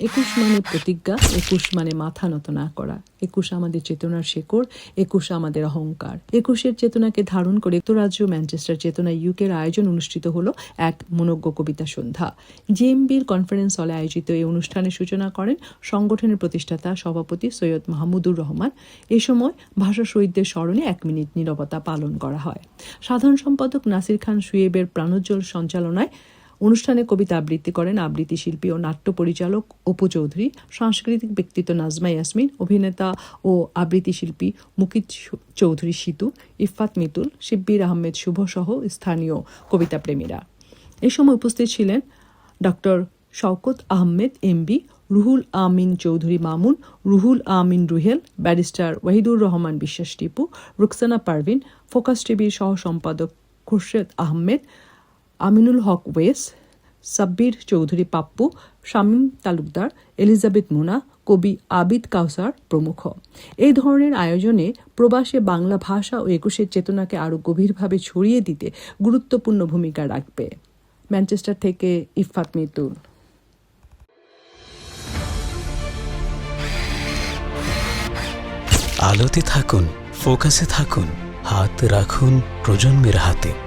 একুশ মানে প্রতিজ্ঞা, একুশ মানে মাথা নত না করা। একুশ আমাদের চেতনার শেকড়, একুশ আমাদের অহংকার। একুশের চেতনাকে ধারণ করে যুক্তরাজ্য, ম্যানচেস্টার চেতনা ইউকের আয়োজন অনুষ্ঠিত হলো এক মনজ্ঞ কবিতা সন্ধ্যা। জেএমবির কনফারেন্স হলে আয়োজিত এই অনুষ্ঠানের সূচনা করেন সংগঠনের প্রতিষ্ঠাতা, সভাপতি সৈয়দ মাহমুদুর রহমান। এ সময় ভাষা শহীদদের স্মরণে এক মিনিট নীরবতা পালন করা হয়। সাধারণ সম্পাদক নাসির খান সুয়েবের প্রাণোজ্জ্বল সঞ্চালনায় অনুষ্ঠানে কবিতা আবৃত্তি করেন আবৃত্তি শিল্পী ও নাট্য পরিচালক অপু চৌধুরী, সাংস্কৃতিক ব্যক্তিত্ব নাজমা ইয়াসমিন, অভিনেতা ও আবৃত্তি শিল্পী মুকিত চৌধুরী সিতু ইফাত মিতুল, শিব্বির আহমেদ শুভ সহ স্থানীয় কবিতা প্রেমীরা। এ সময় উপস্থিত ছিলেন doctor Shawkat Ahmed, MP, Ruhul Amin Chowdhury Mamun, Ruhul Amin Ruhel, barrister Wahidur Rahman Biswas Tipu, Ruksana Parvin, focus টিভির সহ সম্পাদক খুরশেদ আহমেদ আমিনুল হক ওয়েস, সাব্বির চৌধুরী পাপ্পু, শামীম তালুকদার, এলিজাবেথ মুনা, কবি আবিদ কাউসার প্রমুখ। এই ধরনের আয়োজনে প্রবাসে বাংলা ভাষা ও একুশের চেতনাকে আরও গভীরভাবে ছড়িয়ে দিতে গুরুত্বপূর্ণ ভূমিকা রাখবে। ম্যানচেস্টার থেকে ইফাত মিতুল। আলোতে থাকুন, ফোকাসে থাকুন, হাত রাখুন প্রজন্মের হাতে।